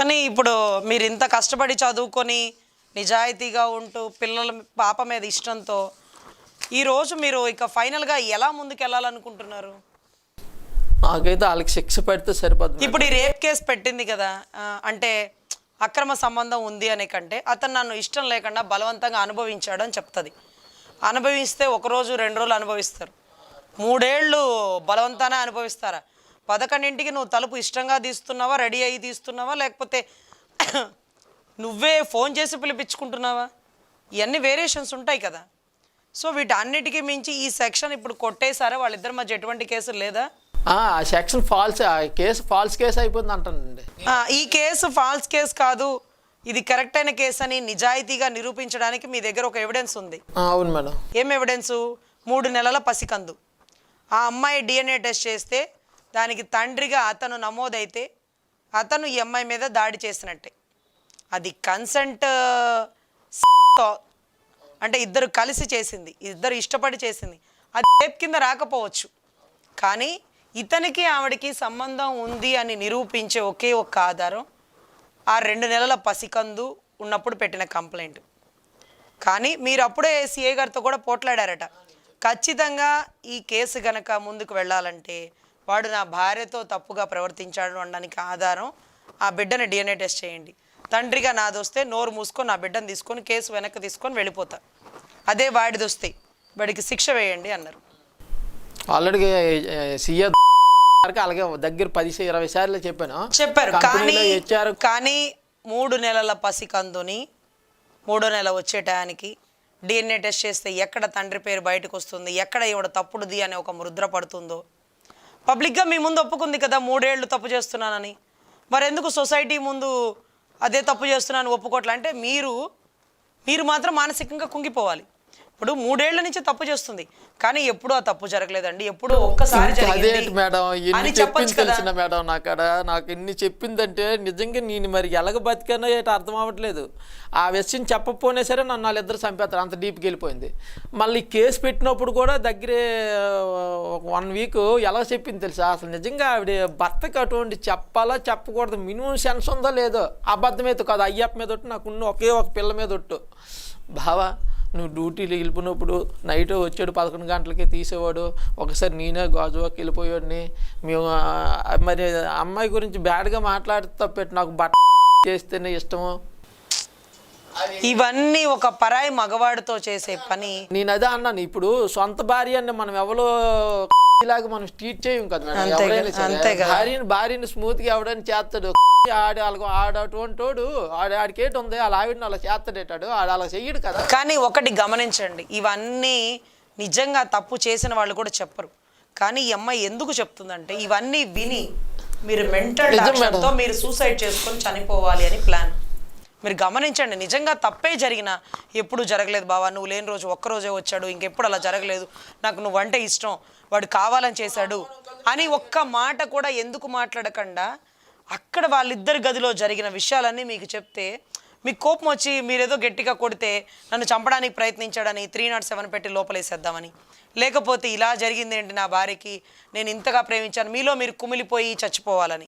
కానీ ఇప్పుడు మీరు ఇంత కష్టపడి చదువుకొని నిజాయితీగా ఉంటూ పిల్లల పాప మీద ఇష్టంతో ఈరోజు మీరు ఇక ఫైనల్గా ఎలా ముందుకు వెళ్ళాలనుకుంటున్నారు నాకైతే వాళ్ళకి శిక్ష పెడితే సరిపోద్ది ఇప్పుడు ఈ రేప్ కేసు పెట్టింది కదా అంటే అక్రమ సంబంధం ఉంది అనే కంటే అతను నన్ను ఇష్టం లేకుండా బలవంతంగా అనుభవించాడు అని చెప్తుంది. అనుభవిస్తే ఒక రోజు రెండు రోజులు అనుభవిస్తారు. మూడేళ్ళు బలవంతానే అనుభవిస్తారా? పదకొండింటికి నువ్వు తలుపు ఇష్టంగా తీస్తున్నావా రెడీ అయ్యి తీస్తున్నావా లేకపోతే నువ్వే ఫోన్ చేసి పిలిపించుకుంటున్నావా? ఇవన్నీ వేరియేషన్స్ ఉంటాయి కదా. సో వీటన్నిటికీ మించి ఈ సెక్షన్ ఇప్పుడు కొట్టేశారా? వాళ్ళిద్దరి మధ్య ఎటువంటి కేసులు లేదా? ఆ సెక్షన్ ఫాల్స్ ఆ కేసు ఫాల్స్ కేసు అయిపోయింది అంటానండి. ఈ కేసు ఫాల్స్ కేసు కాదు. ఇది కరెక్ట్ అయిన కేసు అని నిజాయితీగా నిరూపించడానికి మీ దగ్గర ఒక ఎవిడెన్స్ ఉంది. అవును మేడం. ఏం ఎవిడెన్సు మూడు నెలల పసికందు. ఆ అమ్మాయి డిఎన్ఏ టెస్ట్ చేస్తే దానికి తండ్రిగా అతను నమోదైతే అతను ఈ అమ్మాయి మీద దాడి చేసినట్టే. అది కన్సెంట్ అంటే ఇద్దరు కలిసి చేసింది. ఇద్దరు ఇష్టపడి చేసింది. అది రేప్ కింద రాకపోవచ్చు. కానీ ఇతనికి ఆవిడకి సంబంధం ఉంది అని నిరూపించే ఒకే ఒక్క ఆధారం ఆ రెండు నెలల పసికందు ఉన్నప్పుడు పెట్టిన కంప్లైంట్. కానీ మీరు అప్పుడే సిఏ గారితో కూడా పోట్లాడారట. ఖచ్చితంగా ఈ కేసు గనక ముందుకు వెళ్ళాలంటే వాడు నా భార్యతో తప్పుగా ప్రవర్తించాడు అనడానికి ఆధారం ఆ బిడ్డని డిఎన్ఏ టెస్ట్ చేయండి. తండ్రిగా నాది వస్తే నోరు మూసుకొని నా బిడ్డను తీసుకొని కేసు వెనక్కి తీసుకొని వెళ్ళిపోతా. అదే వాడిది వస్తే వాడికి శిక్ష వేయండి అన్నారు. ఆల్రెడీ గారికి అలాగే దగ్గర పది ఇరవై సార్లు చెప్పాను. చెప్పారు. కానీ కానీ మూడు నెలల పసికందుని మూడో నెల వచ్చే టయానికి డిఎన్ఏ టెస్ట్ చేస్తే ఎక్కడ తండ్రి పేరు బయటకు వస్తుంది? ఎక్కడ ఈవిడ తప్పుడుది అనే ఒక ముద్ర పడుతుందో? పబ్లిక్గా మీ ముందు ఒప్పుకుంది కదా మూడేళ్ళు తప్పు చేస్తున్నానని. మరెందుకు సొసైటీ ముందు అదే తప్పు చేస్తున్నాను ఒప్పుకోవట్లే అంటే మీరు మీరు మాత్రం మానసికంగా కుంగిపోవాలి. ఇప్పుడు మూడేళ్ళ నుంచి తప్పు చేస్తుంది. కానీ ఎప్పుడూ ఆ తప్పు జరగలేదండి. ఎప్పుడూ ఒక్కసారి అదేంటి మేడం ఎన్ని చెప్పింది తెలిసిన మేడం నాకడ. నాకు ఎన్ని చెప్పిందంటే నిజంగా నేను మరి ఎలాగ బతికానో ఏటో అర్థం అవ్వట్లేదు. ఆ విషయం చెప్పకపోయినా సరే నన్ను వాళ్ళిద్దరు చంపేస్తారు. అంత డీప్కి వెళ్ళిపోయింది. మళ్ళీ కేసు పెట్టినప్పుడు కూడా దగ్గరే ఒక వన్ వీక్ ఎలా చెప్పింది తెలుసా? అసలు నిజంగా ఆవిడ భర్తకి అటువంటి చెప్పాలా చెప్పకూడదు? మినిమం సెన్స్ ఉందో లేదో? అబద్ధం మీద కాదు. అయ్యప్ప మీద ఒట్టు నాకున్న ఒకే ఒక పిల్ల మీద ఒట్టు. బావా నువ్వు డ్యూటీలు వెళ్ళిపోయినప్పుడు నైట్ వచ్చాడు పదకొండు గంటలకి తీసేవాడు. ఒకసారి నేనే గాజువాకి వెళ్ళిపోయాడిని మేము మరి అమ్మాయి గురించి బ్యాడ్గా మాట్లాడితే తప్పెట్టు నాకు బట్ట చేస్తేనే ఇష్టము. ఇవన్నీ ఒక పరాయి మగవాడితో చేసే పని. నేను అదే అన్నాను ఇప్పుడు సొంత భార్య మనం ఎవరో లాగా మనం ట్రీట్ చేయం కదా మేడం. ఎవరైనా సరే. కదా. భార్యని భార్యని స్మూత్గా ఎవడని చేస్తాడు ఆడు ఆడటువంటి వాడు ఆడు ఆడికేటి ఉంది అలా ఆవిడని అలా చేస్తాడేటాడు ఆడు అలా చెయ్యడు కదా కానీ ఒకటి గమనించండి ఇవన్నీ నిజంగా తప్పు చేసిన వాళ్ళు కూడా చెప్పరు కానీ ఈ అమ్మాయి ఎందుకు చెప్తుందంటే ఇవన్నీ విని మీరు మెంటల్. తో మీరు సూసైడ్ చేసుకొని చనిపోవాలి అని ప్లాన్ మీరు గమనించండి నిజంగా తప్పే జరిగినా ఎప్పుడు జరగలేదు బావా. నువ్వు లేని రోజు ఒక్కరోజే వచ్చాడు ఇంకెప్పుడు అలా జరగలేదు. నాకు నువ్వంటే ఇష్టం వాడు కావాలని చేశాడు అని ఒక్క మాట కూడా ఎందుకు మాట్లాడకుండా అక్కడ వాళ్ళిద్దరి గదిలో జరిగిన విషయాలన్నీ మీకు చెప్తే మీకు కోపం వచ్చి మీరేదో గట్టిగా కొడితే నన్ను చంపడానికి ప్రయత్నించాడని త్రీ నాట్ సెవెన్ పెట్టి లోపలేసేద్దామని. లేకపోతే ఇలా జరిగింది ఏంటి నా భార్యకి? నేను ఇంతగా ప్రేమించాను మీలో మీరు కుమిలిపోయి చచ్చిపోవాలని.